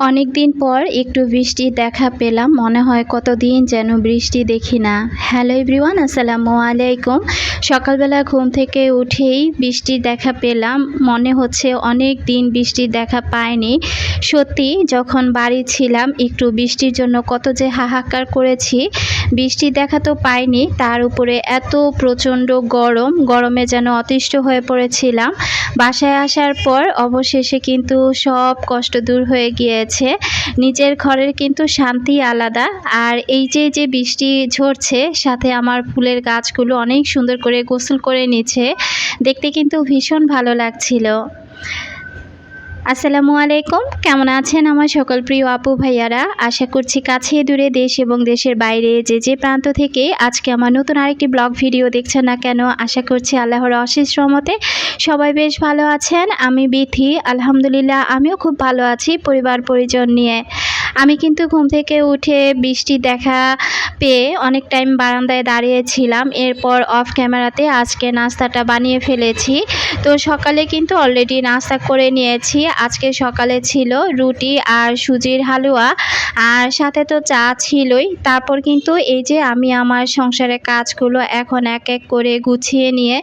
অনেক দিন পর একটু বৃষ্টির দেখা পেলাম। মনে হয় কতদিন যেন বৃষ্টি দেখি না। হ্যালো এভরিওয়ান আসসালামু আলাইকুম। সকালবেলা ঘুম থেকে উঠেই বৃষ্টির দেখা পেলাম। মনে হচ্ছে অনেক দিন বৃষ্টির দেখা পাইনি। সত্যি, যখন বাড়ি ছিলাম, একটু বৃষ্টির জন্য কত যে হাহাকার করেছি। বৃষ্টির দেখা তো পাইনি, তার উপরে এত প্রচণ্ড গরম, গরমে যেন অতিষ্ঠ হয়ে পড়েছিলাম। বাসায় আসার পর অবশেষে কিন্তু সব কষ্ট দূর হয়ে গিয়েছে। নিজের ঘরের কিন্তু শান্তি আলাদা। আর এই যে যে বৃষ্টি ঝরছে, সাথে আমার ফুলের গাছগুলো অনেক সুন্দর করে গোসল করে নিচ্ছে। দেখতে কিন্তু ভীষণ ভালো লাগছিল। আসসালামু আলাইকুম। কেমন আছেন আমার সকল প্রিয় আপু ভাইয়ারা? আশা করছি কাছে দূরে দেশ এবং দেশের বাইরে যে যে প্রান্ত থেকে আজকে আমার নতুন আরেকটি ব্লগ ভিডিও দেখছেন না কেন, আশা করছি আল্লাহর অশেষ রহমতে সবাই বেশ ভালো আছেন। আমি বিথি, আলহামদুলিল্লাহ, আমিও খুব ভালো আছি পরিবার পরিজন নিয়ে। আমি কিন্তু ঘুম থেকে উঠে বৃষ্টি দেখা পেয়ে অনেক টাইম বারান্দায় দাঁড়িয়েছিলাম। এরপর অফ ক্যামেরাতে আজকে নাস্তাটা বানিয়ে ফেলেছি। তো সকালে কিন্তু অলরেডি নাস্তা করে নিয়েছি। আজকে সকালে ছিল রুটি আর সুজির হালুয়া। আর সাথে তো চা ছিলই। তারপর কিন্তু এই যে আমি আমার সংসারের কাজগুলো এখন এক এক করে গুছিয়ে নিয়ে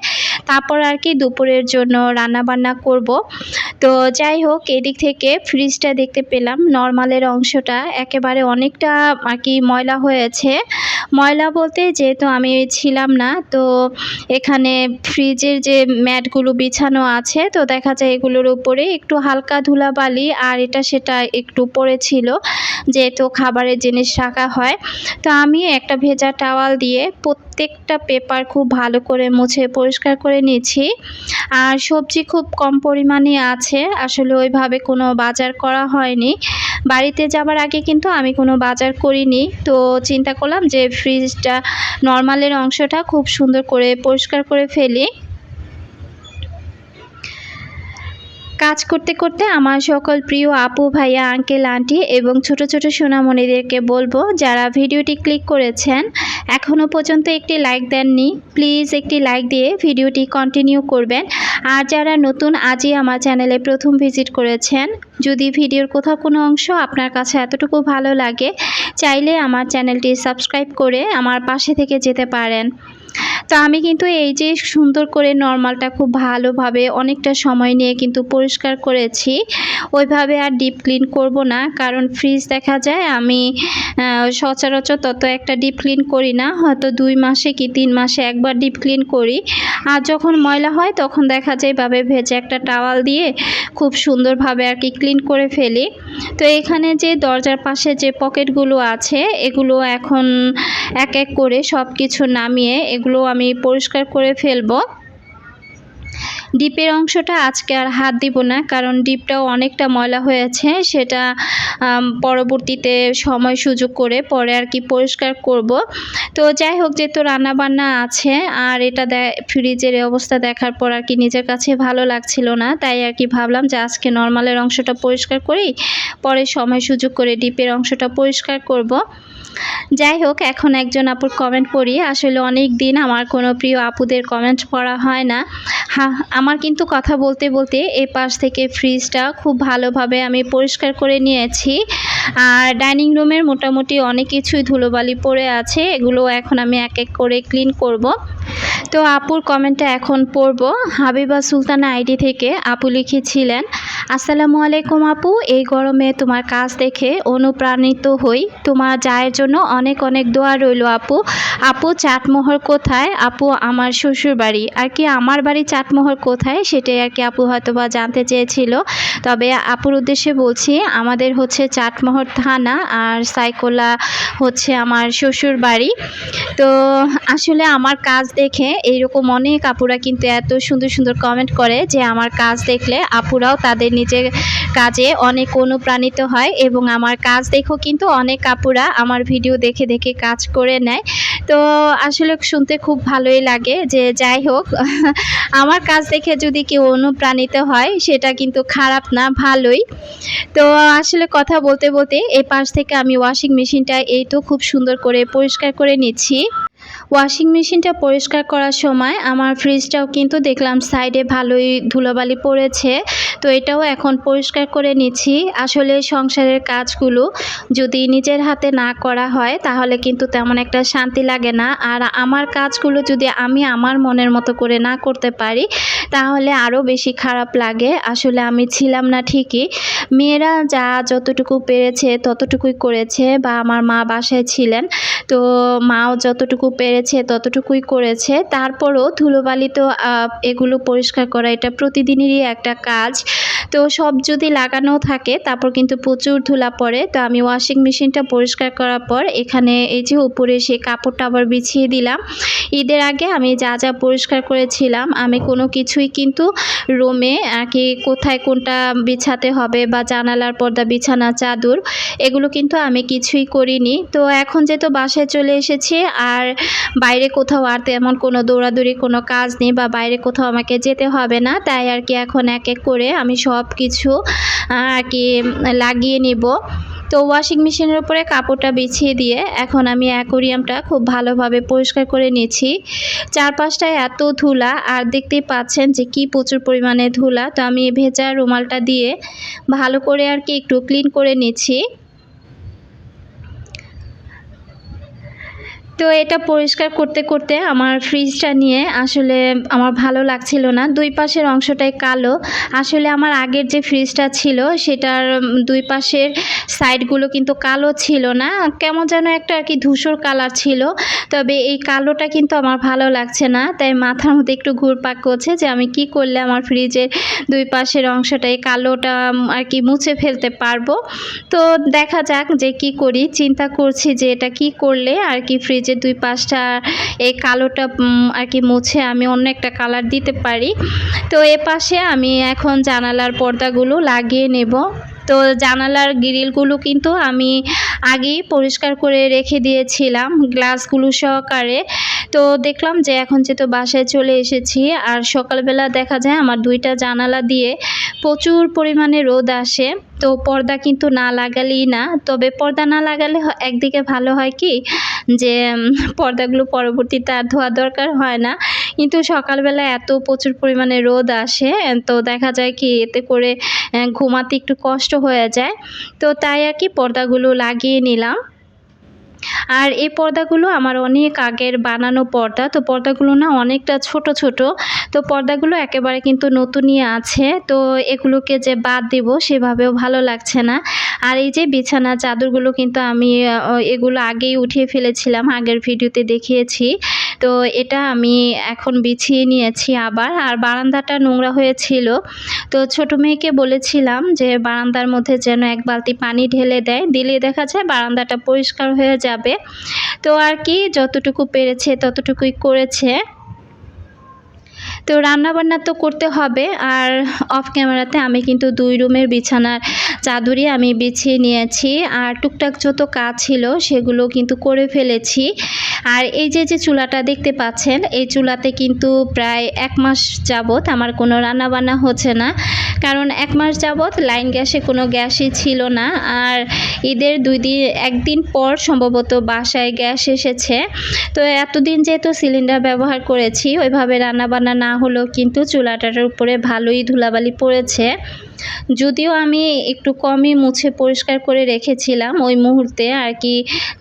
তারপর আর কি দুপুরের জন্য রান্না বান্না করব। তো যাই হোক, এদিক থেকে ফ্রিজটা দেখতে পেলাম। নর্মালের অংশটা একেবারে অনেকটা আর কি ময়লা হয়েছে। ময়লা বলতে যেহেতু আমি ছিলাম না, তো এখানে ফ্রিজের যে ম্যাটগুলো বিছানো আছে, তো দেখা যায় এগুলোর উপরে একটু হালকা ধুলাবালি আর এটা সেটা একটু পড়েছিল যেহেতু খাবারের জিনিস রাখা হয়। তো আমি একটা ভেজা টাওয়াল দিয়ে প্রত্যেকটা পেপার খুব ভালো করে মুছে পরিষ্কার করে নিয়েছি। আর সবজি খুব কম পরিমাণে আছে, আসলে ওইভাবে কোনো বাজার করা হয়নি। বাড়িতে যাবার আগে কিন্তু আমি কোনো বাজার করিনি। তো চিন্তা করলাম যে ফ্রিজটা নর্মালের অংশটা খুব সুন্দর করে পরিষ্কার করে ফেলি। কাজ করতে করতে আমার সকল প্রিয় আপু, ভাইয়া আঙ্কেল আন্টি এবং ছোট ছোট সোনামণিদেরকে বলব, যারা ভিডিওটি ক্লিক করেছেন এখনও পর্যন্ত একটি লাইক দেননি প্লিজ একটি লাইক দিয়ে ভিডিওটি কন্টিনিউ করবেন। আর যারা নতুন, আজই আমার চ্যানেলে প্রথম ভিজিট করেছেন যদি ভিডিওর কোথাও কোনো অংশ আপনার কাছে এতটুকু ভালো লাগে, চাইলে আমার চ্যানেলটি সাবস্ক্রাইব করে আমার পাশে থেকে যেতে পারেন। তো আমি কিন্তু এই যে সুন্দর করে নর্মালটা খুব ভালোভাবে অনেকটা সময় নিয়ে কিন্তু পরিষ্কার করেছি। ওইভাবে আর ডিপ ক্লিন করব না, কারণ ফ্রিজ দেখা যায় আমি সচরাচর তত একটা ডিপ ক্লিন করি না, হয়তো দুই মাসে কি তিন মাসে একবার ডিপ ক্লিন করি। আর যখন ময়লা হয় তখন দেখা যায় ভাবে ভেজে একটা টাওয়াল দিয়ে খুব সুন্দরভাবে আর কি ক্লিন করে ফেলি। তো এখানে যে দরজার পাশে যে পকেটগুলো আছে, এগুলো এখন এক এক করে সব কিছু নামিয়ে এগুলো আমি পরিষ্কার করে ফেলব। ডিপের অংশটা আজকে আর হাত দিব না, কারণ ডিপটাও অনেকটা ময়লা হয়েছে, সেটা পরবর্তীতে সময় সুযোগ করে পরে আর কি পরিষ্কার করব। তো যাই হোক, যেহেতু রান্নাবান্না আছে, আর এটা ফ্রিজের অবস্থা দেখার পর আর কি নিজের কাছে ভালো লাগছিল না, তাই আর কি ভাবলাম যে আজকে নর্মালের অংশটা পরিষ্কার করি, পরে সময় সুযোগ করে ডিপের অংশটা পরিষ্কার করব। যাই হোক, এখন একজন আপুর কমেন্ট পড়ি আসলে অনেক দিন আমার কোনো প্রিয় আপুদের কমেন্ট পড়া হয় না। হ্যাঁ আমার কিন্তু কথা বলতে বলতে এ পাশ থেকে ফ্রিজটা খুব ভালোভাবে আমি পরিষ্কার করে নিয়েছি। আর ডাইনিং রুমের মোটামুটি অনেক কিছুই ধুলোবালি পড়ে আছে, এগুলো এখন আমি এক এক করে ক্লিন করব। তো আপুর কমেন্টটা এখন পড়ব। হাবিবা সুলতানা আইডি থেকে আপু লিখেছিলেন আসসালামু আলাইকুম আপু, এই গরমে তোমার কাজ দেখে অনুপ্রাণিত হই। তোমার জায়ের জন্য অনেক অনেক দোয়া রইল আপু। আপু, চাটমোহর কোথায়? আপু, আমার শ্বশুর বাড়ি। আর কি আমার বাড়ি চাটমোহর কোথায়? সেটাই আর কি আপু হয়তো বা জানতে চেয়েছিল। তবে আপুর উদ্দেশ্যে বলছি, আমাদের হচ্ছে চাটমোহর থানা আর সাইকোলা হচ্ছে আমার শ্বশুর বাড়ি। তো আসলে আমার কাজ দেখে এইরকম অনেক আপুরা কিন্তু এত সুন্দর সুন্দর কমেন্ট করে যে আমার কাজ দেখলে আপুরাও তাদের নিজের কাজে অনেক অনুপ্রাণিত হয় এবং আমার কাজ দেখো কিন্তু অনেক কাপুরা আমার ভিডিও দেখে দেখে কাজ করে নেয়। তো আসলে শুনতে খুব ভালোই লাগে যে যাই হোক, আমার কাজ দেখে যদি কেউ অনুপ্রাণিত হয় সেটা কিন্তু খারাপ না, ভালোই। তো আসলে কথা বলতে বলতে এই পাশ থেকে আমি ওয়াশিং মেশিনটা এই তো খুব সুন্দর করে পরিষ্কার করে নিচ্ছি। ওয়াশিং মেশিনটা পরিষ্কার করার সময় আমার ফ্রিজটাও কিন্তু দেখলাম সাইডে ভালোই ধুলোবালি পড়েছে। তো এটাও এখন পরিষ্কার করে নিচ্ছি। আসলে সংসারের কাজগুলো যদি নিজের হাতে না করা হয়, তাহলে কিন্তু তেমন একটা শান্তি লাগে না। আর আমার কাজগুলো যদি আমি আমার মনের মতো করে না করতে পারি, তাহলে আরও বেশি খারাপ লাগে। আসলে আমি ছিলাম না ঠিকই। মেয়েরা যা যতটুকু পেরেছে ততটুকুই করেছে বা আমার মা বাসায় ছিলেন। তো মাও যতটুকু পেরেছে ততটুকুই করেছে। তারপরও ধুলোবালি তো এগুলো পরিষ্কার করা এটা প্রতিদিনেরই একটা কাজ। তো সব যদি লাগানো থাকে, তারপর কিন্তু প্রচুর ধুলা পড়ে, তো আমি ওয়াশিং মেশিনটা পরিষ্কার করার পর এখানে এই যে উপরে সে কাপড়টা আবার বিছিয়ে দিলাম। ঈদের আগে আমি যা যা পরিষ্কার করেছিলাম, আমি কোনো কিছুই কিন্তু রুমে আর কি কোথায় কোনটা বিছাতে হবে বা জানালার পর্দা, বিছানা, চাদর, এগুলো কিন্তু আমি কিছুই করিনি। তো এখন যেহেতু বাসায় চলে এসেছি, আর বাইরে কোথাও আর তেমন কোনো দৌড়াদৌড়ি কোনো কাজ নেই বা বাইরে কোথাও আমাকে যেতে হবে না, তাই আর কি এখন এক এক করে আমি সব কিছু আর কি লাগিয়ে নেব। তো ওয়াশিং মেশিনের উপরে কাপড়টা বিছিয়ে দিয়ে এখন আমি অ্যাকোরিয়ামটা খুব ভালোভাবে পরিষ্কার করে নিয়েছি চারপাশটায় এত ধুলা, আর দেখতেই পাচ্ছেন যে কি প্রচুর পরিমাণে ধুলা। তো আমি ভেজা রুমালটা দিয়ে ভালো করে আর কি একটু ক্লিন করে নিচ্ছি। তো এটা পরিষ্কার করতে করতে আমার ফ্রিজটা নিয়ে আসলে আমার ভালো লাগছিল না। দুই পাশের অংশটাই কালো। আসলে আমার আগের যে ফ্রিজটা ছিল, সেটার দুই পাশের সাইডগুলো কিন্তু কালো ছিল না। কেমন যেন একটা আর কি ধূসর কালার ছিল। তবে এই কালোটা কিন্তু আমার ভালো লাগছে না। তাই মাথার মধ্যে একটু ঘুরপাক করছে যে আমি কি করলে আমার ফ্রিজের দুই পাশের অংশটা এই কালোটা আর কি মুছে ফেলতে পারব। তো দেখা যাক যে কি করি। চিন্তা করছি যে এটা কি করলে আর কি ফ্রিজ যে দুই পাশটা এই কালোটা আর কি মুছে আমি অন্য একটা কালার দিতে পারি। তো এ পাশে আমি এখন জানালার পর্দাগুলো লাগিয়ে নেব। তো জানালার গ্রিলগুলো কিন্তু আমি আগেই পরিষ্কার করে রেখে দিয়েছিলাম গ্লাসগুলো সহকারে। তো দেখলাম যে এখন যেহেতু বাসায় চলে এসেছি, আর সকালবেলা দেখা যায় আমার দুইটা জানালা দিয়ে প্রচুর পরিমাণে রোদ আসে। তো পর্দা কিন্তু না লাগালেই না। তবে পর্দা না লাগালে একদিকে ভালো হয় কি, যে পর্দাগুলো পরবর্তীতে আর ধোয়া দরকার হয় না। কিন্তু সকালবেলা এত প্রচুর পরিমাণে রোদ আসে, তো দেখা যায় কি এতে করে ঘুমাতে একটু কষ্ট হয়ে যায়। তো তাই আর কি পর্দাগুলো লাগিয়ে নিলাম। আর এই পর্দাগুলো আমার অনেক আগের বানানো পর্দা। তো পর্দাগুলো না অনেকটা ছোট ছোট। তো পর্দাগুলো একেবারে কিন্তু নতুনই আছে। তো এগুলোকে যে বাদ দেব সেভাবেও ভালো লাগছে না। আর এই যে বিছানা চাদরগুলো কিন্তু আমি এগুলো আগেই উঠিয়ে ফেলেছিলাম, আগের ভিডিওতে দেখিয়েছি। তো এটা আমি এখন বিছিয়ে নিয়েছি আবার, আর বারান্দাটা নোংরা হয়েছিল। তো ছোট মেয়েকে বলেছিলাম যে বারান্দার মধ্যে যেন এক বালতি পানি ঢেলে দেয়। দিলে দেখা যায় বারান্দাটা পরিষ্কার হয়ে যাবে। তো আর কি, যতটুকু পেরেছে ততটুকুই করেছে। তো রান্নাবান্না তো করতে হবে আর অফ ক্যামেরাতে আমি কিন্তু দুই রুমের বিছানার চাদরই আমি বিছিয়ে নিয়েছি আর টুকটাক যত কাজ ছিল সেগুলো কিন্তু করে ফেলেছি। আর এই যে যে চুলাটা দেখতে পাচ্ছেন, এই চুলাতে কিন্তু প্রায় এক মাস যাবৎ আমার কোনো রান্নাবান্না হচ্ছে না। কারণ এক মাস যাবৎ লাইন গ্যাসে কোনো গ্যাসই ছিল না আর ঈদের দুই দিন, একদিন পর সম্ভবত বাসায় গ্যাস এসেছে। তো এতদিন যেহেতু সিলিন্ডার ব্যবহার করেছি, ওইভাবে রান্নাবান্না না হলেও কিন্তু চুলাটার উপরে ভালোই ধুলাবালি পড়েছে। যদিও আমি একটু কমই মুছে পরিষ্কার করে রেখেছিলাম ওই মুহূর্তে আর কি,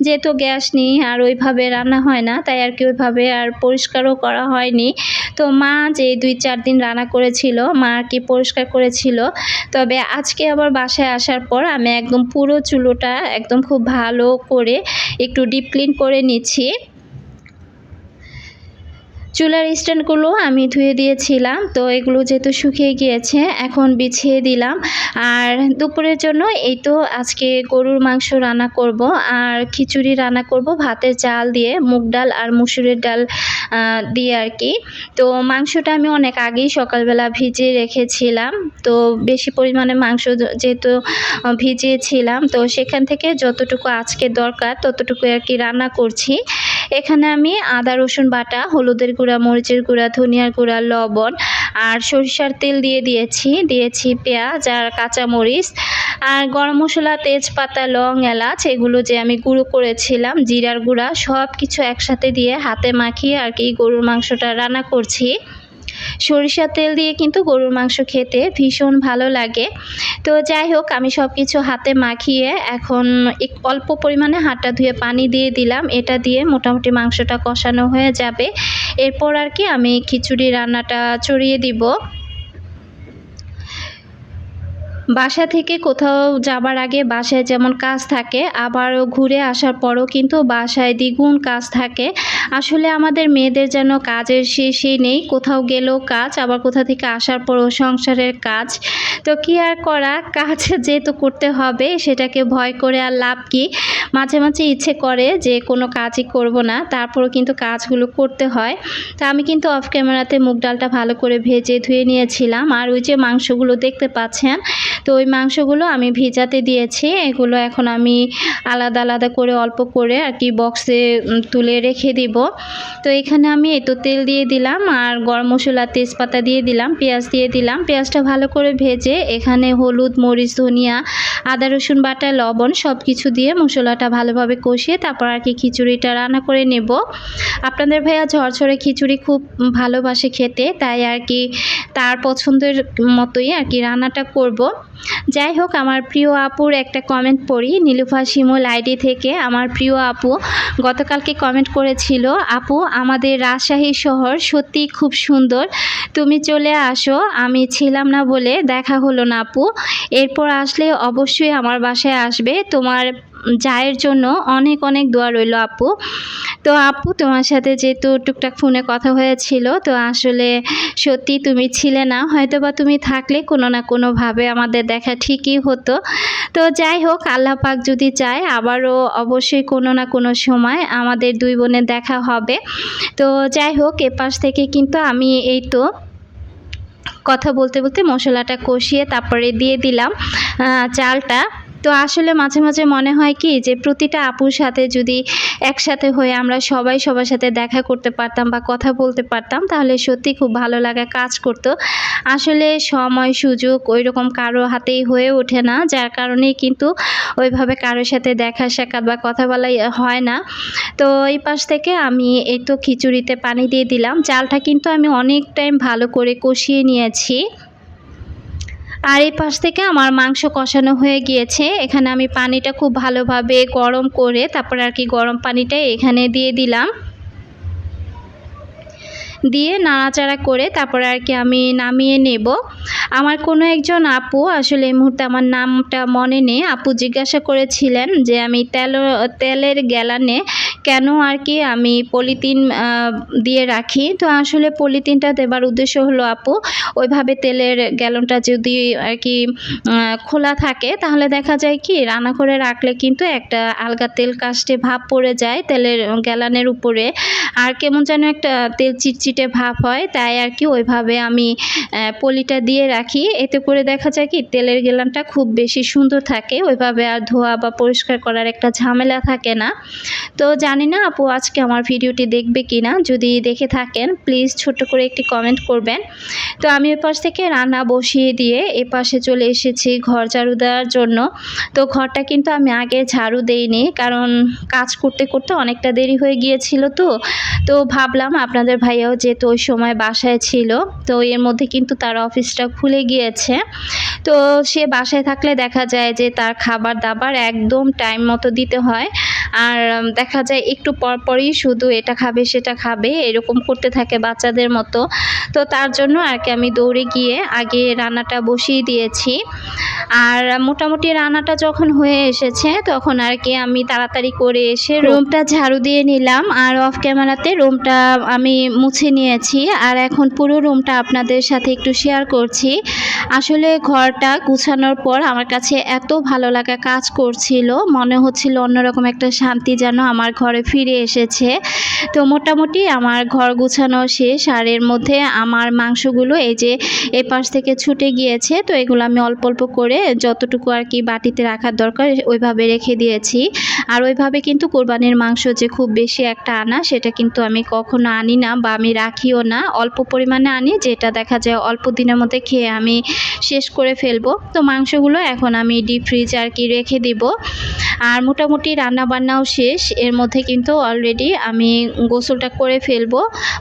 যেহেতু গ্যাস নেই আর ওইভাবে রান্না হয় না, তাই আর কি ওইভাবে আর পরিষ্কারও করা হয়নি। তো মা যে দুই চার দিন রান্না করেছিল, মা আর কি পরিষ্কার করেছিল। তবে আজকে আবার বাসায় আসার পর আমি একদম পুরো চুলোটা একদম খুব ভালো করে একটু ডিপ ক্লিন করে নিচ্ছি। চুলার স্ট্যান্ডগুলো আমি ধুয়ে দিয়েছিলাম, তো এগুলো যেহেতু শুকিয়ে গিয়েছে, এখন বিছিয়ে দিলাম। আর দুপুরের জন্য এই তো আজকে গরুর মাংস রান্না করব, আর খিচুড়ি রান্না করব ভাতের চাল দিয়ে, মুগ ডাল আর মুসুরের ডাল দিয়ে আর কি। তো মাংসটা আমি অনেক আগেই সকালবেলা ভিজিয়ে রেখেছিলাম, তো বেশি পরিমাণে মাংস যেহেতু ভিজিয়েছিলাম, তো সেখান থেকে যতটুকু আজকে দরকার ততটুকু আর কি রান্না করছি। এখানে আমি আদা, রসুন বাটা, হলুদের গুঁড়া, মরিচের গুঁড়া, ধনিয়ার গুঁড়া, লবণ আর সরিষার তেল দিয়ে দিয়েছি। দিয়েছি পেঁয়াজ আর কাঁচামরিচ আর গরম মশলা, তেজপাতা, লং, এলাচ এগুলো যে আমি গুঁড়ো করেছিলাম, জিরার গুঁড়া সব কিছু একসাথে দিয়ে হাতে মাখিয়ে আর কি গরুর মাংসটা রান্না করছি। সরিষার তেল দিয়ে কিন্তু গরুর মাংস খেতে ভীষণ ভালো লাগে। তো যাই হোক, আমি সব কিছু হাতে মাখিয়ে এখন এক অল্প পরিমাণে হাঁটা ধুয়ে পানি দিয়ে দিলাম। এটা দিয়ে মোটামুটি মাংসটা কষানো হয়ে যাবে। এরপর আর কি আমি খিচুড়ি রান্নাটা চড়িয়ে দিব। বাসা থেকে কোথাও যাবার আগে বাসায় যেমন কাজ থাকে, আবারও ঘুরে আসার পরও কিন্তু বাসায় দ্বিগুণ কাজ থাকে। আসলে আমাদের মেয়েদের যেন কাজের শেষই নেই, কোথাও গেলেও কাজ, আবার কোথা থেকে আসার পরও সংসারের কাজ। তো কি আর করা, কাজ যেহেতু করতে হবে, সেটাকে ভয় করে আর লাভ কি? মাঝে মাঝে ইচ্ছে করে যে কোনো কাজই করব না, তারপরও কিন্তু কাজগুলো করতে হয়। তা আমি কিন্তু অফ ক্যামেরাতে মুগ ডালটা ভালো করে ভেজে ধুয়ে নিয়েছিলাম, আর ওই যে মাংসগুলো দেখতে পাচ্ছেন তো ওই মাংসগুলো আমি ভিজাতে দিয়েছি। এগুলো এখন আমি আলাদা আলাদা করে, অল্প করে আর কি বক্সে তুলে রেখে দিব। তো এখানে আমি এতো তেল দিয়ে দিলাম আর গরম মশলা তেজপাতা দিয়ে দিলাম, পেঁয়াজ দিয়ে দিলাম। পেঁয়াজটা ভালো করে ভেজে এখানে হলুদ, মরিচ, ধনিয়া, আদা, রসুন, বাটা, লবণ সব কিছু দিয়ে মশলাটা ভালোভাবে কষিয়ে তারপর আর কি খিচুড়িটা রান্না করে নেব। আপনাদের ভাইয়া ঝরঝরে খিচুড়ি খুব ভালোবাসে খেতে, তাই আর কি তার পছন্দের মতোই আর কি রান্নাটা করব। যাই হোক, আমার প্রিয় আপুর একটা কমেন্ট পড়ি। নীলুফা শিমুল আইডি থেকে। আমার প্রিয় আপু, গতকালকে কমেন্ট করেছিল, আপু, আমাদের রাজশাহী শহর সত্যি খুব সুন্দর। তুমি চলে আসো, আমি ছিলাম না বলে দেখা হলো না আপু। এরপর আসলে অবশ্যই আমার বাসায় আসবে। তোমার জায়ের জন্য অনেক অনেক দোয়া রইল আপু। তো আপু, তোমার সাথে যেহেতু টুকটাক ফোনে কথা হয়েছিল, তো আসলে সত্যি তুমি ছিলে না। হয়তো বা তুমি থাকলে কোনো না কোনোভাবে আমাদের দেখা ঠিকই হতো। তো যাই হোক, আল্লাহ পাক যদি চায়, আবারও অবশ্যই কোনো না কোনো সময় আমাদের দুই বোনের দেখা হবে। তো যাই হোক, এপাশ থেকে কিন্তু আমি এই তো কথা বলতে বলতে মশলাটা কষিয়ে তারপরে দিয়ে দিলাম চালটা। তো আসলে মাঝে মাঝে মনে হয় কি যে প্রতিটা আপুর সাথে যদি একসাথে হয়ে আমরা সবাই সবার সাথে দেখা করতে পারতাম বা কথা বলতে পারতাম, তাহলে সত্যি খুব ভালো লাগা কাজ করতো। আসলে সময়, সুযোগ ওই রকম কারও হাতেই হয়ে ওঠে না, যার কারণেই কিন্তু ওইভাবে কারোর সাথে দেখা সাক্ষাৎ বা কথা বলাই হয় না। তো এই পাশ থেকে আমি এই তো খিচুড়িতে পানি দিয়ে দিলাম। চালটা কিন্তু আমি অনেক টাইম ভালো করে কষিয়ে নিয়েছি। আর এই পাশ থেকে আমার মাংস কষানো হয়ে গিয়েছে। এখানে আমি পানিটা খুব ভালোভাবে গরম করে তারপর আর কি গরম পানিটা এখানে দিয়ে দিলাম। দিয়ে নাড়াচাড়া করে তারপরে আর কি আমি নামিয়ে নেব। আমার কোনো একজন আপু, আসলে এই মুহূর্তে আমার নামটা মনে নেই, আপু জিজ্ঞাসা করেছিলেন যে আমি তেল, তেলের গ্যালানে কেন আর কি আমি পলিথিন দিয়ে রাখি। তো আসলে পলিথিনটা দেবার উদ্দেশ্য হলো, আপু, ওইভাবে তেলের গ্যালনটা যদি আর কি খোলা থাকে, তাহলে দেখা যায় কি রান্না করে রাখলে কিন্তু একটা আলগা তেল কাস্টে ভাব পড়ে যায় তেলের গ্যালানের উপরে। আর কেমন যেন একটা তেল চিটচিট চিটে ভাব হয়, তাই আর কি ওইভাবে আমি পলিটা দিয়ে রাখি। এতে করে দেখা যায় কি, তেলের গ্যালানটা খুব বেশি সুন্দর থাকে, ওইভাবে আর ধোয়া বা পরিষ্কার করার একটা ঝামেলা থাকে না। তো জানি না আপু আজকে আমার ভিডিওটি দেখবে কি না যদি দেখে থাকেন প্লিজ ছোট করে একটি কমেন্ট করবেন। তো আমি এ পাশ থেকে রান্না বসিয়ে দিয়ে এ পাশে চলে এসেছি ঘর ঝাড়ু দেওয়ার জন্য। তো ঘরটা কিন্তু আমি আগে ঝাড়ু দেইনি, কারণ কাজ করতে করতে অনেকটা দেরি হয়ে গিয়েছিল তো। তো ভাবলাম আপনাদের ভাইয়াও যেহেতু ওই সময় বাসায় ছিল, তো এর মধ্যে কিন্তু তার অফিসটা খুলে গিয়েছে। তো সে বাসায় থাকলে দেখা যায় যে তার খাবার দাবার একদম টাইম মতো দিতে হয়। আর দেখা যায় একটু পরপরই শুধু এটা খাবে সেটা খাবে এরকম করতে থাকে বাচ্চাদের মতো। তো তার জন্য আর কি আমি দৌড়ে গিয়ে আগে রান্নাটা বসিয়ে দিয়েছি। আর মোটামুটি রান্নাটা যখন হয়ে এসেছে তখন আর কি আমি তাড়াতাড়ি করে এসে রুমটা ঝাড়ু দিয়ে নিলাম। আর অফ ক্যামেরাতে রুমটা আমি মুছে নিয়েছি। আর এখন পুরো রুমটা আপনাদের সাথে একটু শেয়ার করছি। আসলে ঘরটা গুছানোর পর আমার কাছে এত ভালো লাগা কাজ করছিল। মনে হচ্ছিল অন্যরকম একটা শান্তি যেন আমার ঘরে ফিরে এসেছে। তো মোটামুটি আমার ঘর গুছানো শেষ। আর এর মধ্যে আমার মাংসগুলো এই যে এ পাশ থেকে ছুটে গিয়েছে, তো এগুলো আমি অল্প অল্প করে যতটুকু আর কি বাটিতে রাখার দরকার ওইভাবে রেখে দিয়েছি। আর ওইভাবে কিন্তু কোরবানির মাংস যে খুব বেশি একটা আনা, সেটা কিন্তু আমি কখনো আনি না বা আমি রাখিও না। অল্প পরিমাণে আনি, যেটা দেখা যায় অল্প দিনের মধ্যে খেয়ে আমি শেষ করে ফেলব। তো মাংসগুলো এখন আমি ডিপ ফ্রিজ আর কি রেখে দিব। আর মোটামুটি রান্না বান্নাও শেষ। এর মধ্যে কিন্তু অলরেডি আমি গোসলটা করে ফেলব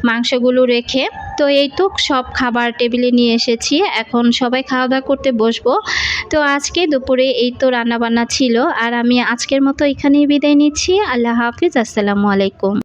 মাংসগুলো রেখে। তো এই তো সব খাবার টেবিলে নিয়ে এসেছি। এখন সবাই খাওয়া দাওয়া করতে বসবো। তো আজকে দুপুরে এই তো রান্নাবান্না ছিল। আর আমি আজকের মতো এখানেই বিদায় নিচ্ছি। আল্লাহ হাফিজ। আসসালামু আলাইকুম।